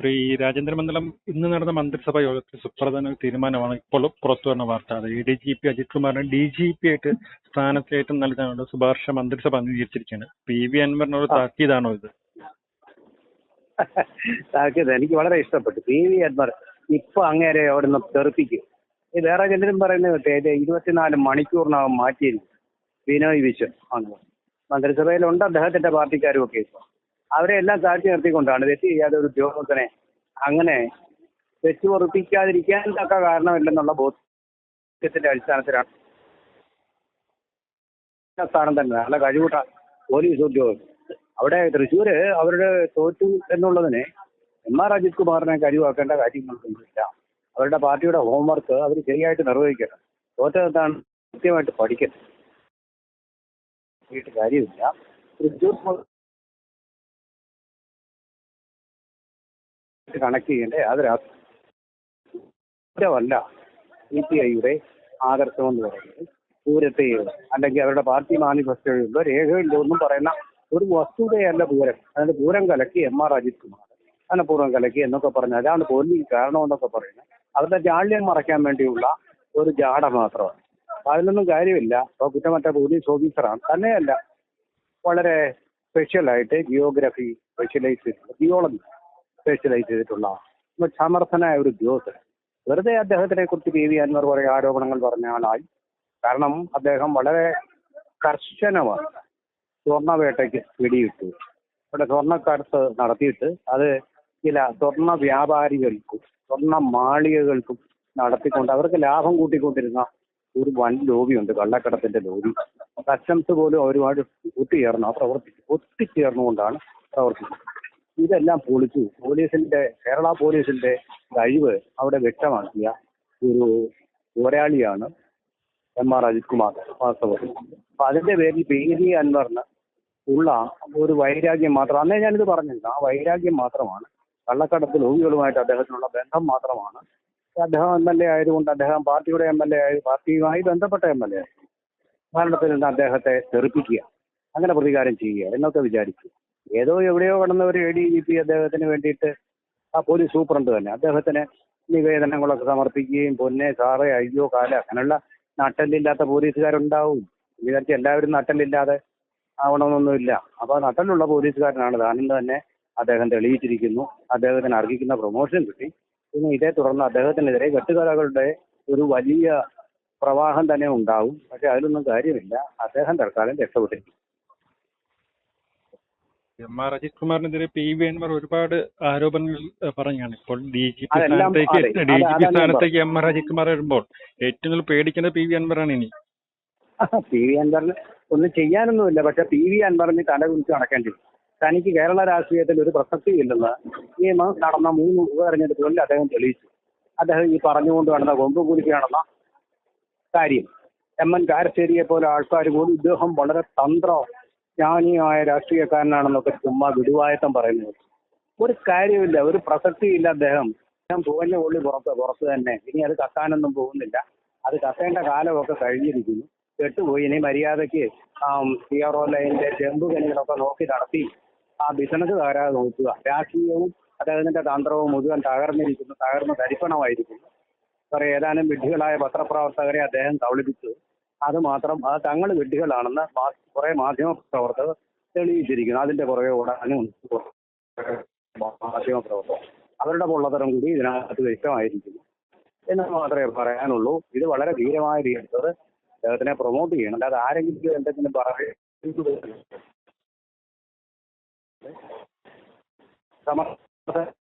ശ്രീ രാജേന്ദ്രമണ്ഡലം ഇന്ന് നടന്ന മന്ത്രിസഭാ യോഗത്തിൽ സുപ്രധാന തീരുമാനമാണ് ഇപ്പോൾ പുറത്തു വന്ന വാർത്ത. അത് A D G P Ajith കുമാറിനെ ഡി ജി പി ആയിട്ട് സ്ഥാനക്കയറ്റം നൽകാനുള്ള ശുപാർശ മന്ത്രിസഭ അംഗീകരിച്ചിരിക്കുകയാണ്. പി വി അൻവറിനോട് താക്കീതാണോ ഇത്? താക്കീത് എനിക്ക് വളരെ ഇഷ്ടപ്പെട്ടു. പി വി അൻവർ ഇപ്പൊ അങ്ങേരെ അവിടെ നിന്ന് തെറിപ്പിക്കും. ഈ വേറെ ചിലരും പറയുന്നത് ഇരുപത്തിനാല് മണിക്കൂറിനകം മാറ്റിയിരിക്കും. ബിനോയ് വിശ്വം ആണ്. മന്ത്രിസഭയിലുണ്ട് അദ്ദേഹത്തിന്റെ പാർട്ടിക്കാരും ഒക്കെ ഇപ്പൊ. അവരെ എല്ലാം താഴ്ത്തി നിർത്തിക്കൊണ്ടാണ് തെറ്റ് ചെയ്യാതെ ഒരു ഉദ്യോഗസ്ഥനെ അങ്ങനെ തെറ്റ് ഉറപ്പിക്കാതിരിക്കാൻ തക്ക കാരണമില്ലെന്നുള്ള ബോധ്യത്തിന്റെ അടിസ്ഥാനത്തിലാണ്. സ്ഥാനം തന്നെ നല്ല കഴിവുട്ട പോലീസ് ഉദ്യോഗസ്ഥർ അവിടെ തൃശ്ശൂര് അവരുടെ തോറ്റു എന്നുള്ളതിനെ എം ആർ അജിത് കുമാറിനെ കഴിവാക്കേണ്ട കാര്യങ്ങളൊന്നുമില്ല. അവരുടെ പാർട്ടിയുടെ ഹോംവർക്ക് അവർ ശരിയായിട്ട് നിർവഹിക്കണം. തോറ്റതാണ് കൃത്യമായിട്ട് പഠിക്കണം. ചെയ്തിട്ട് കാര്യമില്ല. തൃശ്ശൂർ കണക്ട് ചെയ്യേണ്ട? അത് രാഷ്ട്രീയമല്ല സി പി ഐയുടെ ആദർശം എന്ന് പറയുന്നത് പൂരത്തെയോ അല്ലെങ്കിൽ അവരുടെ പാർട്ടി മാനിഫെസ്റ്റോയിലോ രേഖകളിലോ ഒന്നും പറയുന്ന ഒരു വസ്തുതയല്ല പൂരം. അതായത് പൂരം കലക്കി എം ആർ അജിത് കുമാർ. മനഃപൂർവം കലക്കി എന്നൊക്കെ പറഞ്ഞു അതാണ് പോലീസ് കാരണം എന്നൊക്കെ പറയുന്നത്. അവരുടെ ജാള്യം മറയ്ക്കാൻ വേണ്ടിയുള്ള ഒരു ജാട മാത്രമാണ്. അപ്പൊ അതിലൊന്നും കാര്യമില്ല. അപ്പോൾ കുറ്റമറ്റ പോലീസ് ഓഫീസറാണ്. തന്നെയല്ല. വളരെ സ്പെഷ്യലായിട്ട് ജിയോഗ്രഫി സ്പെഷ്യലൈസ് ജിയോളജി സ്പെഷ്യലൈസ് ചെയ്തിട്ടുള്ള സമർത്ഥനായ ഒരു ഉദ്യോഗസ്ഥൻ. വെറുതെ അദ്ദേഹത്തിനെ കുറിച്ച് പി വി അൻവർ കുറെ ആരോപണങ്ങൾ പറഞ്ഞ ആളായി. കാരണം അദ്ദേഹം വളരെ കർശനമാണ് സ്വർണവേട്ടയ്ക്ക് പിടിയിട്ടു. ഇവിടെ സ്വർണക്കടത്ത് നടത്തിയിട്ട് അത് ചില സ്വർണ വ്യാപാരികൾക്കും സ്വർണ മാളികകൾക്കും നടത്തിക്കൊണ്ട് അവർക്ക് ലാഭം കൂട്ടിക്കൊണ്ടിരുന്ന ഒരു വൻ ലോബിയുണ്ട് കള്ളക്കടത്തിന്റെ ലോബി. കസ്റ്റംസ് പോലും അവരുമായിട്ട് ഒത്തുചേർന്ന് പ്രവർത്തിച്ചു ഒത്തുചേർന്നുകൊണ്ടാണ് പ്രവർത്തിച്ചത്. ഇതെല്ലാം പൊളിച്ചു. പോലീസിന്റെ കേരള പോലീസിന്റെ കഴിവ് അവിടെ വ്യക്തമാക്കിയ ഒരു പോരാളിയാണ് എം ആർ അജിത് കുമാർ വാസ്തവത്തിൽ. അപ്പൊ അതിന്റെ പേരിൽ പി വി അൻവറിന് ഉള്ള ഒരു വൈരാഗ്യം മാത്രം അന്നേ ഞാനിത് പറഞ്ഞിരുന്നു ആ വൈരാഗ്യം മാത്രമാണ് കള്ളക്കടത്ത് ലോബികളുമായിട്ട് അദ്ദേഹത്തിനുള്ള ബന്ധം മാത്രമാണ്. അദ്ദേഹം എം എൽ എ ആയതുകൊണ്ട് അദ്ദേഹം പാർട്ടിയുടെ എം എൽ എ ആയി പാർട്ടിയുമായി ബന്ധപ്പെട്ട എം എൽ എ ഭരണത്തിൽ നിന്ന് അദ്ദേഹത്തെ തെറിപ്പിക്കുക അങ്ങനെ പ്രതികാരം ചെയ്യുക എന്നൊക്കെ വിചാരിച്ചു. ഏതോ എവിടെയോ കടന്ന ഒരു എ ഡി ജി പി അദ്ദേഹത്തിന് വേണ്ടിയിട്ട് ആ പോലീസ് സൂപ്രണ്ട് തന്നെ. അദ്ദേഹത്തിന് നിവേദനങ്ങളൊക്കെ സമർപ്പിക്കുകയും പൊന്നെ സാറേ അയ്യോ കാല അങ്ങനെയുള്ള നട്ടലില്ലാത്ത പോലീസുകാരുണ്ടാവും. വിചാരിച്ച് എല്ലാവരും നട്ടലില്ലാതെ ആവണമെന്നൊന്നുമില്ല. അപ്പൊ ആ നട്ടലുള്ള പോലീസുകാരനാണ് താനെന്ന് തന്നെ അദ്ദേഹം തെളിയിച്ചിരിക്കുന്നു. അദ്ദേഹത്തിന് അർഹിക്കുന്ന പ്രൊമോഷൻ കിട്ടി. പിന്നെ ഇതേ തുടർന്ന് അദ്ദേഹത്തിനെതിരെ കെട്ടുകഥകളുടെ ഒരു വലിയ പ്രവാഹം തന്നെ ഉണ്ടാവും. പക്ഷെ അതിലൊന്നും കാര്യമില്ല. അദ്ദേഹം തൽക്കാലം രക്ഷപ്പെട്ടിരിക്കും എം ആർ അജിത് കുമാറിനെതിരെ പി വി അൻവർ ഒരുപാട് ആരോപണങ്ങൾ പറഞ്ഞാണ്. ഇപ്പോൾ ഡി ജി പി സ്ഥാനത്തേക്ക് ഡി ജി പി സ്ഥാനത്തേക്ക് എം ആർ അജിത് കുമാർ വരുമ്പോൾ ഏറ്റവും കൂടുതൽ പേടിക്കുന്നത് പി വി അൻവറാണ് ഇനി. പി വി അൻവറിന് ഒന്നും ചെയ്യാനൊന്നുമില്ല. പക്ഷെ പി വി അൻവറിന് തല കുറിച്ച് നടക്കേണ്ടി തനിക്ക് കേരള രാഷ്ട്രീയത്തിൽ ഒരു പ്രസക്തിയില്ലെന്ന് ഈ മ- നടന്ന മൂന്ന് ഉപതെരഞ്ഞെടുപ്പുകളിൽ അദ്ദേഹം തെളിയിച്ചു. അദ്ദേഹം ഈ പറഞ്ഞുകൊണ്ട് നടന്ന കൊമ്പ് കുലുക്കി നടന്ന കാര്യം. എം എൻ കാരശ്ശേരിയെ പോലെ ആൾക്കാർ പോലും ഇദ്ദേഹം വളരെ തന്ത്ര ജ്ഞാനിയായ രാഷ്ട്രീയക്കാരനാണെന്നൊക്കെ ചുമ്മാ വിടുവായത്തം പറയുന്നത്. ഒരു കാര്യമില്ല ഒരു പ്രസക്തിയില്ല അദ്ദേഹം. ഞാൻ പുകഞ്ഞ കൊള്ളി പുറത്ത് പുറത്ത് തന്നെ. ഇനി അത് കത്താനൊന്നും പോകുന്നില്ല. അത് കത്തേണ്ട കാലമൊക്കെ കഴിഞ്ഞിരിക്കുന്നു. കെട്ടുപോയി. ഇനി മര്യാദയ്ക്ക് സി ആർ ഒ ലൈനിന്റെ ചെമ്പ് കനികളൊക്കെ നോക്കി നടത്തി ആ ബിസിനസ് തകരാതെ നോക്കുക. രാഷ്ട്രീയവും അദ്ദേഹത്തിന്റെ തന്ത്രവും മുഴുവൻ തകർന്നിരിക്കുന്നു. തകർന്ന് തരിപ്പണമായിരിക്കുന്നു കുറെ ഏതാനും വിഡ്ഢികളായ പത്രപ്രവർത്തകരെ അദ്ദേഹം കബളിപ്പിച്ചു. അത് മാത്രം അത് തങ്ങൾ വിഡ്ഢികളാണെന്ന് കുറെ മാധ്യമ പ്രവർത്തകർ തെളിയിച്ചിരിക്കുന്നു. അതിന്റെ പുറകെ ഓടാനും മാധ്യമ പ്രവർത്തകർ അവരുടെ പൊള്ളത്തരം കൂടി ഇതിനകത്ത് വ്യക്തമായിരിക്കുന്നു. എന്ന് മാത്രമേ പറയാനുള്ളൂ. ഇത് വളരെ ധീരമായ രീതിയിൽ അദ്ദേഹത്തിനെ പ്രൊമോട്ട് ചെയ്യണം. അല്ലാതെ ആരെങ്കിലും എന്തെങ്കിലും പറയുന്നത്